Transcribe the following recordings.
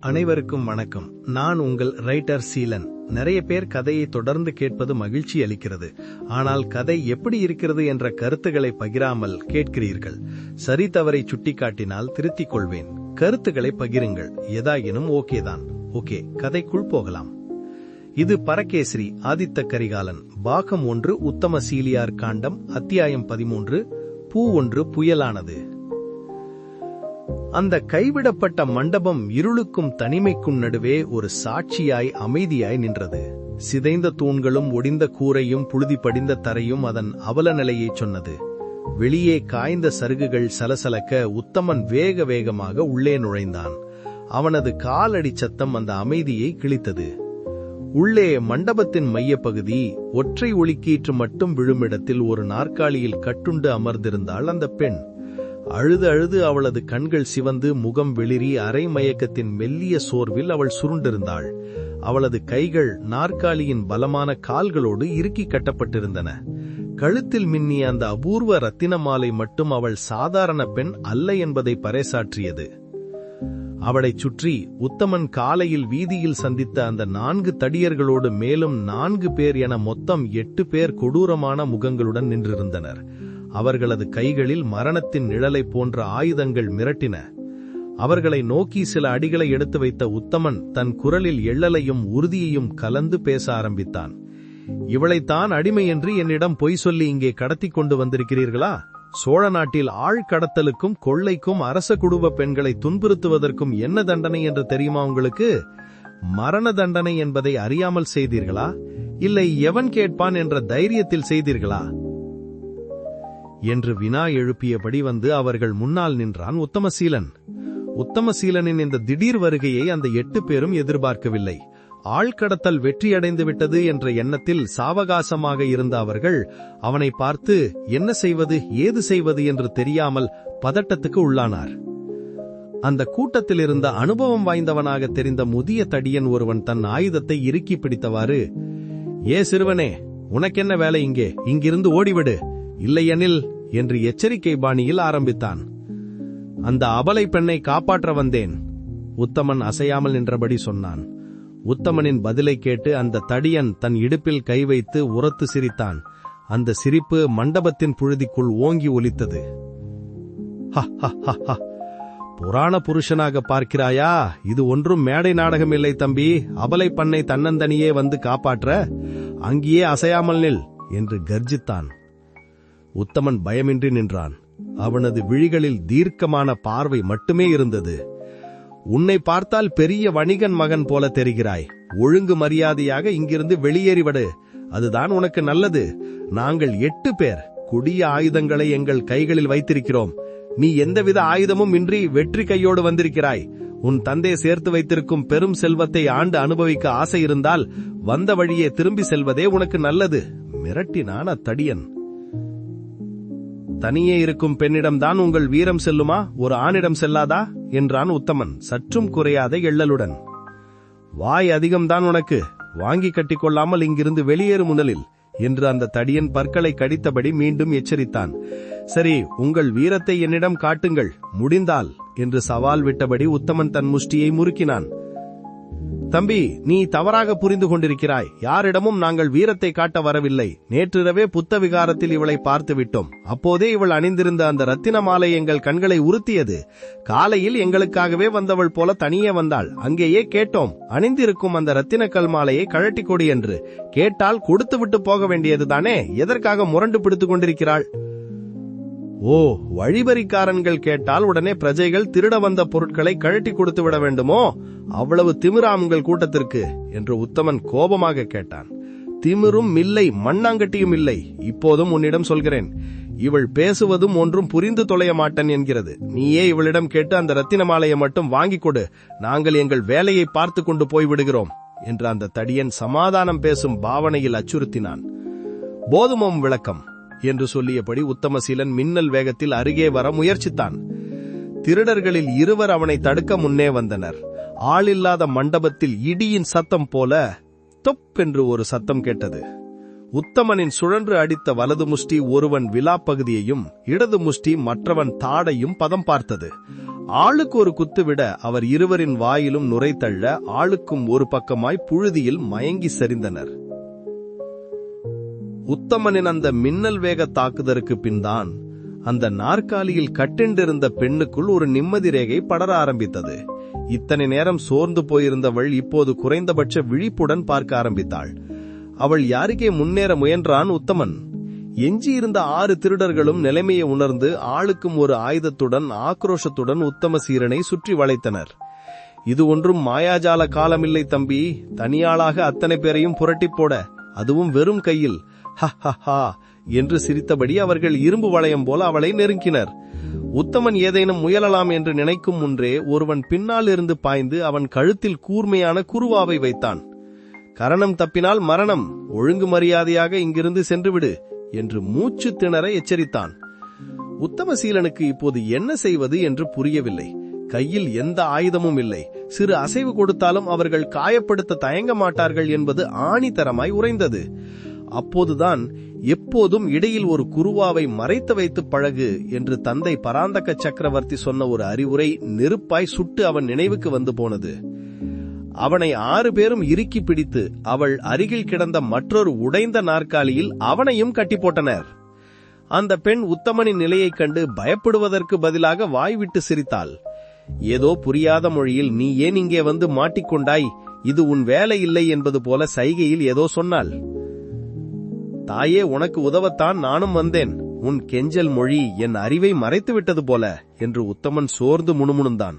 அனைவருக்கும் வணக்கம். நான் உங்கள் ரைட்டர் சீலன். நிறைய பேர் கதையை தொடர்ந்து கேட்பது மகிழ்ச்சி அளிக்கிறது. ஆனால் கதை எப்படி இருக்கிறது என்ற கருத்துக்களை பகிராமல் கேட்கிறீர்கள். சரி தவறை சுட்டிக்காட்டினால் திருத்திக் கொள்வேன். கருத்துக்களை பகிருங்கள். எதாயினும் ஓகே தான். ஓகே கதைக்குள் போகலாம். இது பரகேசரி ஆதித்த கரிகாலன். பாகம் ஒன்று உத்தம சீலியார் காண்டம் அத்தியாயம் பதிமூன்று பூ ஒன்று புயலானது. அந்த கைவிடப்பட்ட மண்டபம் இருளுக்கும் தனிமைக்கும் நடுவே ஒரு சாட்சியாய் அமைதியாய் நின்றது. சிதைந்த தூண்களும் ஒடிந்த கூரையும் புழுதி படிந்த தரையும் அதன் அவல நிலையைச் சொன்னது. வெளியே காய்ந்த சருகுகள் சலசலக்க உத்தமன் வேக வேகமாக உள்ளே நுழைந்தான். அவனது காலடி சத்தம் அந்த அமைதியை கிழித்தது. உள்ளே மண்டபத்தின் மையப்பகுதி ஒற்றை ஒளிக்கீற்று மட்டும் விழுமிடத்தில் ஒரு நாற்காலியில் கட்டுண்டு அமர்ந்திருந்தாள் அந்த பெண். அழுது அழுது அவளது கண்கள் சிவந்து முகம் வெளிரி அரை மயக்கத்தின் மெல்லிய சோர்வில் அவள் சுருண்டிருந்தாள். அவளது கைகள் நாற்காலியின் பலமான கால்களோடு இறுக்கி கட்டப்பட்டிருந்தன. கழுத்தில் மின்னிய அந்த அபூர்வ ரத்தின மாலை மட்டும் அவள் சாதாரண பெண் அல்ல என்பதை பறைசாற்றியது. அவளைச் சுற்றி உத்தமன் காலையில் வீதியில் சந்தித்த அந்த நான்கு தடியர்களோடு மேலும் நான்கு பேர் என மொத்தம் எட்டு பேர் கொடூரமான முகங்களுடன் நின்றிருந்தனர். அவர்களது கைகளில் மரணத்தின் நிழலை போன்ற ஆயுதங்கள் மிரட்டின. அவர்களை நோக்கி சில அடிகளை எடுத்து வைத்த உத்தமன் தன் குரலில் எள்ளலையும் உறுதியையும் கலந்து பேச ஆரம்பித்தான். இவளைத்தான் அடிமை என்று என்னிடம் பொய் சொல்லி இங்கே கடத்தி கொண்டு வந்திருக்கிறீர்களா? சோழ நாட்டில் ஆள் கடத்தலுக்கும் கொள்ளைக்கும் அரச குடும்ப பெண்களை துன்புறுத்துவதற்கும் என்ன தண்டனை என்று தெரியுமா உங்களுக்கு? மரண தண்டனை என்பதை அறியாமல் செய்தீர்களா? இல்லை எவன் கேட்பான் என்ற தைரியத்தில் செய்தீர்களா? என்று வினா எழுப்பியபடி வந்து அவர்கள் முன்னால் நின்றான் உத்தமசீலன். உத்தமசீலனின் இந்த திடீர் வருகையை அந்த எட்டு பேரும் எதிர்பார்க்கவில்லை. ஆழ்கடத்தல் வெற்றியடைந்து விட்டது என்ற எண்ணத்தில் சாவகாசமாக இருந்த அவர்கள் அவனை பார்த்து என்ன செய்வது ஏது செய்வது? என்று தெரியாமல் பதட்டத்துக்கு உள்ளானார். அந்த கூட்டத்தில் இருந்த அனுபவம் வாய்ந்தவனாக தெரிந்த முதிய தடியன் ஒருவன் தன் ஆயுதத்தை இறுக்கி பிடித்தவாறு ஏ சிறுவனே உனக்கென்ன வேலை இங்கே? இங்கிருந்து ஓடிவிடு. இல்லையெனில் என்று எச்சரிக்கை பாணியில் ஆரம்பித்தான். அந்த அபலை பெண்ணை காப்பாற்ற வந்தேன். உத்தமன் அசையாமல் நின்றபடி சொன்னான். உத்தமனின் பதிலை கேட்டு அந்த தடியன் தன் இடுப்பில் கை வைத்து உரத்து சிரித்தான். அந்த சிரிப்பு மண்டபத்தின் புழுதிக்குள் ஓங்கி ஒலித்தது. புராண புருஷனாக பார்க்கிறாயா? இது ஒன்றும் மேடை நாடகம் இல்லை தம்பி. அபலை பண்ணை தன்னந்தனியே வந்து காப்பாற்ற அங்கேயே அசையாமல் நில் என்று கர்ஜித்தான். உத்தமன் பயமின்றி நின்றான். அவனது விழிகளில் தீர்க்கமான பார்வை மட்டுமே இருந்தது. உன்னை பார்த்தால் பெரிய வணிகன் மகன் போல தெரிகிறாய். ஒழுங்கு மரியாதையாக இங்கிருந்து வெளியேறிவிடு அதுதான் உனக்கு நல்லது. நாங்கள் எட்டு பேர் குடிய ஆயுதங்களை எங்கள் கைகளில் வைத்திருக்கிறோம். நீ எந்தவித ஆயுதமும் இன்றி வெற்றி கையோடு வந்திருக்கிறாய். உன் தந்தை சேர்த்து வைத்திருக்கும் பெரும் செல்வத்தை ஆண்டு அனுபவிக்க ஆசை இருந்தால் வந்த வழியே திரும்பி செல்வதே உனக்கு நல்லது. மிரட்டினான் அத்தடியன். தனியே இருக்கும் பெண்ணிடம்தான் உங்கள் வீரம் செல்லுமா? ஒரு ஆணிடம் செல்லாதா? என்றான் உத்தமன் சற்றும் குறையாத எள்ளலுடன். வாய் அதிகம்தான் உனக்கு. வாங்கி கட்டிக்கொள்ளாமல் இங்கிருந்து வெளியேறு முதலில் என்று அந்த தடியன் பற்களை கடித்தபடி மீண்டும் எச்சரித்தான். சரி உங்கள் வீரத்தை என்னிடம் காட்டுங்கள் முடிந்தால் என்று சவால் விட்டபடி உத்தமன் தன் முஷ்டியை முறுக்கினான். தம்பி நீ தவறாக புரிந்து கொண்டிருக்கிறாய். யாரிடமும் நாங்கள் வீரத்தை காட்ட வரவில்லை. நேற்றிரவே புத்த விகாரத்தில் இவளை பார்த்து விட்டோம். அப்போதே இவள் அணிந்திருந்த அந்த ரத்தின மாலை எங்கள் கண்களை உறுத்தியது. காலையில் எங்களுக்காகவே வந்தவள் போல தனியே வந்தாள். அங்கேயே கேட்டோம். அணிந்திருக்கும் அந்த ரத்தின கல் மாலையை கழட்டி கொடு என்று. கேட்டால் கொடுத்து விட்டு போக வேண்டியதுதானே? எதற்காக முரண்டு பிடித்துக் கொண்டிருக்கிறாள்? ஓ வழிபறிக்காரன்கள் கேட்டால் உடனே பிரஜைகள் திருட வந்த பொருட்களை கழட்டி கொடுத்து விட வேண்டுமோ? அவ்வளவு திமிரா உங்கள் கூட்டத்திற்கு என்று உத்தமன் கோபமாக கேட்டான். திமிரும் இல்லை மண்ணாங்கட்டியும் இல்லை. இப்போதும் உன்னிடம் சொல்கிறேன். இவள் பேசுவதும் ஒன்றும் புரிந்து தொலைய மாட்டேன் என்கிறது. நீயே இவளிடம் கேட்டு அந்த ரத்தின மாலையை மட்டும் வாங்கிக் கொடு. நாங்கள் எங்கள் வேலையை பார்த்து கொண்டு போய்விடுகிறோம் என்று அந்த தடியன் சமாதானம் பேசும் பாவனையில் அச்சுறுத்தினான். போதுமம் விளக்கம். என்று சொல்லியபடி உத்தமசீலன் மின்னல் வேகத்தில் அருகே வர முயற்சித்தான். திருடர்களில் இருவர் அவனை தடுக்க முன்னே வந்தனர். ஆளில்லாத மண்டபத்தில் இடியின் சத்தம் போல தொப் என்று ஒரு சத்தம் கேட்டது. உத்தமனின் சுழன்று அடித்த வலது முஷ்டி ஒருவன் விழாப்பகுதியையும் இடது முஷ்டி மற்றவன் தாடையும் பதம் பார்த்தது. ஆளுக்கு ஒரு குத்துவிட அவர் இருவரின் வாயிலும் நுரைத்தள்ள ஆளுக்கும் ஒரு பக்கமாய் புழுதியில் மயங்கி சரிந்தனர். உத்தமனின் அந்த மின்னல் வேக தாக்குதலுக்கு பின்தான் அந்த நாற்காலியில் கட்டிண்டிருந்த பெண்ணுக்குள் ஒரு நிம்மதி ரேகை படர ஆரம்பித்தது. இத்தனை நேரம் சோர்ந்து போயிருந்தவள் இப்போது குறைந்தபட்ச விழிப்புடன் பார்க்க ஆரம்பித்தாள். அவள் யாருக்கே முன்னேற முயன்றான் உத்தமன். எஞ்சியிருந்த ஆறு திருடர்களும் நிலைமையை உணர்ந்து ஆளுக்கும் ஒரு ஆயுதத்துடன் ஆக்ரோஷத்துடன் உத்தம சீரனை சுற்றி வளைத்தனர். இது ஒன்றும் மாயாஜால காலமில்லை தம்பி. தனியாளாக அத்தனை பேரையும் புரட்டிப் போட. அதுவும் வெறும் கையில். ஹ என்று சிரித்தபடி அவர்கள் இரும்பு வளையம் போல அவளை நெருங்கினர். உத்தமன் ஏதேனும் முயலலாம் என்று நினைக்கும் முன்றே ஒருவன் பின்னால் இருந்து பாய்ந்து அவன் கழுத்தில் கூர்மையான குருவாவை வைத்தான். கரணம் தப்பினால் மரணம் ஒழுங்கு மரியாதையாக இங்கிருந்து சென்றுவிடு என்று மூச்சு திணற எச்சரித்தான். உத்தமசீலனுக்கு இப்போது என்ன செய்வது என்று புரியவில்லை. கையில் எந்த ஆயுதமும் இல்லை. சிறு அசைவு கொடுத்தாலும் அவர்கள் காயப்படுத்த தயங்க மாட்டார்கள் என்பது ஆணித்தரமாய் உறைந்தது. அப்போதுதான் எப்போதும் இடையில் ஒரு குருவாவை மறைத்து வைத்து பழகு என்று தந்தை பராந்தக சக்கரவர்த்தி சொன்ன ஒரு அறிவுரை நெருப்பாய் சுட்டு அவன் நினைவுக்கு வந்து போனது. அவனை ஆறு பேரும் இறுக்கி பிடித்து அவள் அருகில் கிடந்த மற்றொரு உடைந்த நாற்காலியில் அவனையும் கட்டி போட்டனர். அந்த பெண் உத்தமனின் நிலையைக் கண்டு பயப்படுவதற்கு பதிலாக வாய்விட்டு சிரித்தாள். ஏதோ புரியாத மொழியில் நீ ஏன் இங்கே வந்து மாட்டிக்கொண்டாய்? இது உன் வேலை இல்லை என்பது போல சைகையில் ஏதோ சொன்னாள். தாயே உனக்கு உதவத்தான் நானும் வந்தேன். உன் கெஞ்சல் மொழி என் அறிவை மறைத்து விட்டது போல என்று உத்தமன் சோர்ந்து முணுமுணுந்தான்.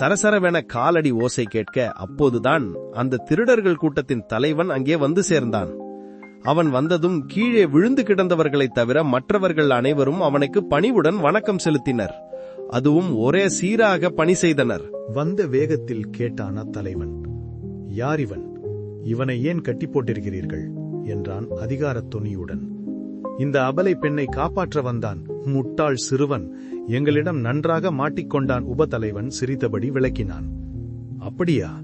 சரசரவென காலடி ஓசை கேட்க அப்போதுதான் அந்த திருடர்கள் கூட்டத்தின் தலைவன் அங்கே வந்து சேர்ந்தான். அவன் வந்ததும் கீழே விழுந்து கிடந்தவர்களைத் தவிர மற்றவர்கள் அனைவரும் அவனுக்கு பணிவுடன் வணக்கம் செலுத்தினர். அதுவும் ஒரே சீராக பணி செய்தனர். வந்த வேகத்தில் கேட்டான தலைவன் யார் இவன்? இவனை ஏன் கட்டி போட்டிருக்கிறீர்கள்? என்றான் அதிகாரத் துணியுடன் இந்த அபலை பெண்ணை காப்பாற்ற வந்தான். முட்டாள் சிறுவன். எங்களிடம் நன்றாக மாட்டிக்கொண்டான் உபதலைவன் சிரித்தபடி விளக்கினான். அப்படியா?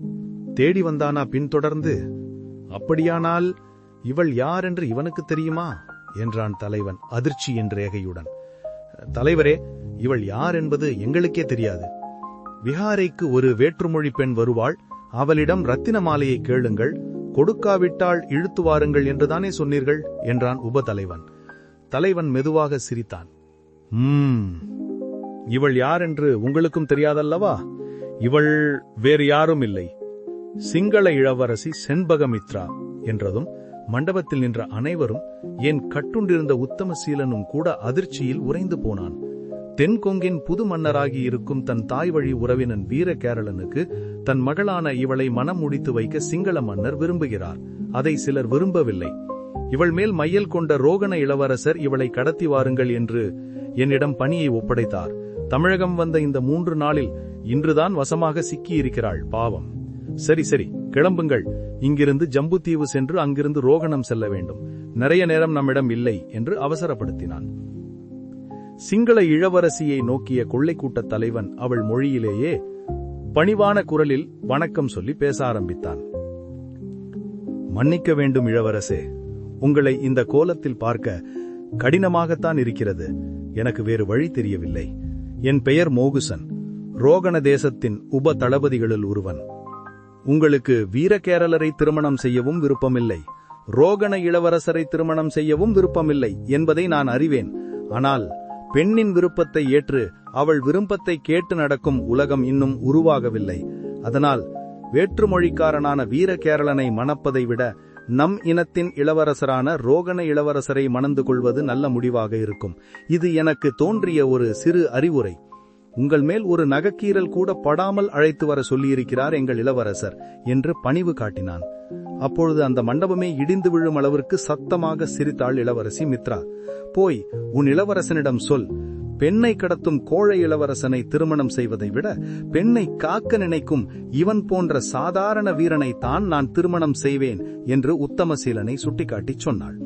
தேடி வந்தானா பின்தொடர்ந்து? அப்படியானால் இவள் யார் என்று இவனுக்கு தெரியுமா? என்றான் தலைவன் அதிர்ச்சி ரேகையுடன். தலைவரே இவள் யார் என்பது எங்களுக்கே தெரியாது. விஹாரைக்கு ஒரு வேற்றுமொழி பெண் வருவாள். அவளிடம் ரத்தின மாலையை கேளுங்கள். கொடுக்காவிட்டால் இழுத்து வாருங்கள் என்றுதானே சொன்னீர்கள்? என்றான் உபதலைவன். தலைவன் மெதுவாக சிரித்தான். ம் இவள் யார் என்று உங்களுக்கும் தெரியாதல்லவா? இவள் வேறு யாரும் இல்லை. சிங்கள இளவரசி செண்பகமித்ரா என்றதும் மண்டபத்தில் நின்ற அனைவரும் என் கட்டுண்டிருந்த உத்தமசீலனும் கூட அதிர்ச்சியில் உறைந்து போனான். தென்கொங்கின் புது மன்னராகி இருக்கும் தன் தாய் வழி உறவினன் வீர கேரளனுக்கு தன் மகளான இவளை மனம் முடித்து வைக்க சிங்கள மன்னர் விரும்புகிறார். அதை சிலர் விரும்பவில்லை. இவள் மேல் மையல் கொண்ட ரோகண இளவரசர் இவளை கடத்தி வாருங்கள் என்று என்னிடம் பணியை ஒப்படைத்தார். தமிழகம் வந்த இந்த மூன்று நாளில் இன்றுதான் வசமாக சிக்கியிருக்கிறாள் பாவம். சரி சரி கிளம்புங்கள். இங்கிருந்து ஜம்புத்தீவு சென்று அங்கிருந்து ரோகணம் செல்ல வேண்டும். நிறைய நேரம் நம்மிடம் இல்லை என்று அவசரப்படுத்தினான். சிங்கள இளவரசியை நோக்கிய கொள்ளைக்கூட்டத் தலைவன் அவள் மொழியிலேயே பணிவான குரலில் வணக்கம் சொல்லி பேச ஆரம்பித்தான். மன்னிக்க வேண்டும் இளவரசே உங்களை இந்த கோலத்தில் பார்க்க கடினமாகத்தான் இருக்கிறது. எனக்கு வேறு வழி தெரியவில்லை. என் பெயர் மோகுசன். ரோகண தேசத்தின் உப தளபதிகளில் ஒருவன். உங்களுக்கு வீரகேரளரை திருமணம் செய்யவும் விருப்பமில்லை. ரோகண இளவரசரை திருமணம் செய்யவும் விருப்பமில்லை என்பதை நான் அறிவேன். ஆனால் பெண்ணின் விருப்பத்தை ஏற்று அவள் விருப்பத்தை கேட்டு நடக்கும் உலகம் இன்னும் உருவாகவில்லை. அதனால் வேற்றுமொழிக்காரனான வீரகேரளனை மணப்பதை விட நம் இனத்தின் இளவரசரான ரோகண இளவரசரை மணந்து கொள்வது நல்ல முடிவாக இருக்கும். இது எனக்கு தோன்றிய ஒரு சிறு அறிவுரை. உங்கள் மேல் ஒரு நகக்கீரல் கூட படாமல் அழைத்து வர சொல்லியிருக்கிறார் எங்கள் இளவரசர் என்று பணிவு காட்டினான். அப்பொழுது அந்த மண்டபமே இடிந்து விழும் அளவிற்கு சத்தமாக சிரித்தாள் இளவரசி மித்ரா. போய் உன் இளவரசனிடம் சொல். பெண்ணை கடத்தும் கோழை இளவரசனை திருமணம் செய்வதை விட பெண்ணை காக்க நினைக்கும் இவன் போன்ற சாதாரண வீரனை தான் நான் திருமணம் செய்வேன் என்று உத்தமசீலனை சுட்டிக்காட்டி சொன்னாள்.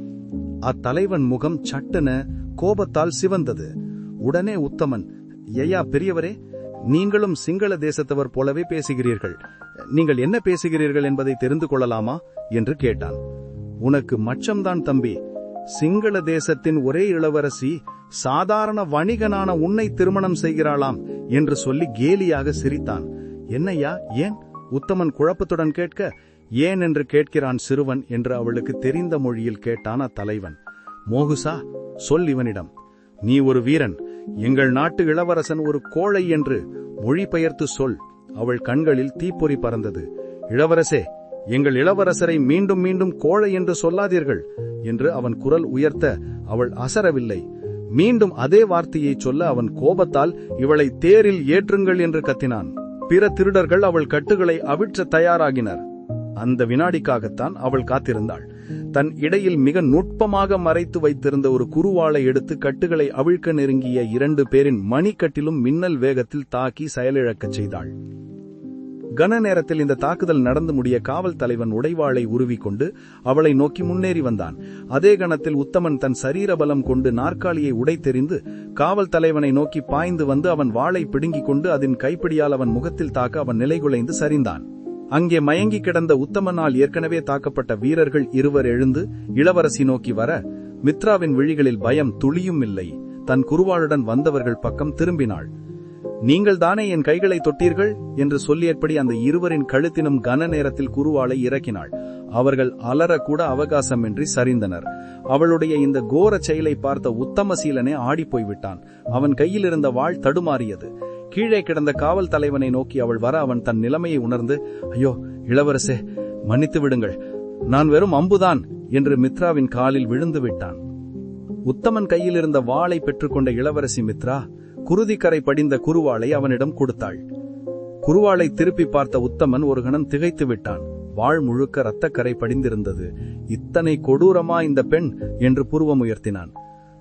அத்தலைவன் முகம் சட்டென கோபத்தால் சிவந்தது. உடனே உத்தமன் ஐயா பெரியவரே நீங்களும் சிங்கள தேசத்தவர் போலவே பேசுகிறீர்கள். நீங்கள் என்ன பேசுகிறீர்கள் என்பதை தெரிந்து கொள்ளலாமா? என்று கேட்டான். உனக்கு மச்சம்தான் தம்பி. சிங்கள தேசத்தின் ஒரே இளவரசி சாதாரண வணிகனான உன்னை திருமணம் செய்கிறாளாம் என்று சொல்லி கேலியாக சிரித்தான். என்னையா ஏன்? உத்தமன் குழப்பத்துடன் கேட்க ஏன்? என்று கேட்கிறான் சிறுவன் என்று அவளுக்கு தெரிந்த மொழியில் கேட்டான் அத்தலைவன். மோகுசா சொல் இவனிடம். நீ ஒரு வீரன். எங்கள் நாட்டு இளவரசன் ஒரு கோழை என்று மொழிபெயர்த்து சொல். அவள் கண்களில் தீப்பொறி பறந்தது. இளவரசே எங்கள் இளவரசரை மீண்டும் மீண்டும் கோழை என்று சொல்லாதீர்கள் என்று அவன் குரல் உயர்த்த அவள் அசரவில்லை. மீண்டும் அதே வார்த்தையை சொல்ல அவன் கோபத்தால் இவளை தேரில் ஏற்றுங்கள் என்று கத்தினான். பிற திருடர்கள் அவள் கட்டுகளை அவிற்ற தயாராகினர். அந்த வினாடிக்காகத்தான் அவள் காத்திருந்தாள். தன் இடையில் மிக நுட்பமாக மறைத்து வைத்திருந்த ஒரு குருவாளை எடுத்து கட்டுகளை அவிழ்க்க நெருங்கிய இரண்டு பேரின் மணிக்கட்டிலும் மின்னல் வேகத்தில் தாக்கி செயலிழக்கச் செய்தாள். கன நேரத்தில் இந்த தாக்குதல் நடந்து முடிய காவல் தலைவன் உடைவாளை உருவிக்கொண்டு அவளை நோக்கி முன்னேறி வந்தான். அதே கணத்தில் உத்தமன் தன் சரீரபலம் கொண்டு நாற்காலியை உடைத்தெறிந்து காவல் தலைவனை நோக்கி பாய்ந்து வந்து அவன் வாளை பிடுங்கிக் கொண்டு அதன் கைப்பிடியால் அவன் முகத்தில் தாக்க அவன் நிலைகுலைந்து சரிந்தான். அங்கே மயங்கி கிடந்த உத்தமனால் ஏற்கனவே தாக்கப்பட்ட வீரர்கள் இருவர் எழுந்து இளவரசி நோக்கி வர மித்ராவின் விழிகளில் பயம் துளியும் இல்லை. தன் குருவாளுடன் வந்தவர்கள் பக்கம் திரும்பினாள். நீங்கள் தானே என் கைகளை தொட்டீர்கள்? என்று சொல்லியபடி அந்த இருவரின் கழுத்தினும் கன நேரத்தில் குருவாளை இறக்கினாள். அவர்கள் அலறக்கூட அவகாசமின்றி சரிந்தனர். அவளுடைய இந்த கோர செயலை பார்த்த உத்தமசீலனே ஆடிப்போய்விட்டான். அவன் கையில் இருந்த வாள் தடுமாறியது. கீழே கிடந்த காவல் தலைவனை நோக்கி அவள் வர அவன் தன் நிலைமையை உணர்ந்து ஐயோ இளவரசே மன்னித்து விடுங்கள். நான் வெறும் அம்புதான் என்று மித்ராவின் காலில் விழுந்து விட்டான். உத்தமன் கையில் இருந்த வாளை பெற்றுக்கொண்ட இளவரசி மித்ரா குருதிக்கரை படிந்த குருவாளை அவனிடம் கொடுத்தாள். குருவாளை திருப்பி பார்த்த உத்தமன் ஒரு கணம் திகைத்து விட்டான். வாழ் முழுக்க இரத்தக்கரை படிந்திருந்தது. இத்தனை கொடூரமா இந்த பெண்? என்று புருவம் உயர்த்தினான்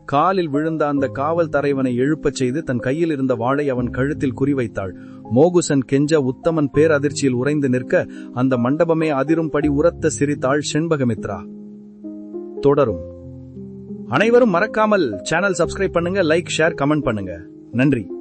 காலில் விழுந்த அந்த காவல் தரைவனை எழுப்பச் செய்து தன் கையில் இருந்த வாளை அவன் கழுத்தில் குறிவைத்தாள். மோகுசன் கெஞ்ச உத்தமன் பேரதிர்ச்சியில் உறைந்து நிற்க அந்த மண்டபமே அதிரும்படி உரத்த சிரித்தாள் செண்பகமித்ரா. தொடரும். அனைவரும் மறக்காமல் சேனல் சப்ஸ்கிரைப் பண்ணுங்க லைக் ஷேர் கமெண்ட் பண்ணுங்க. நன்றி.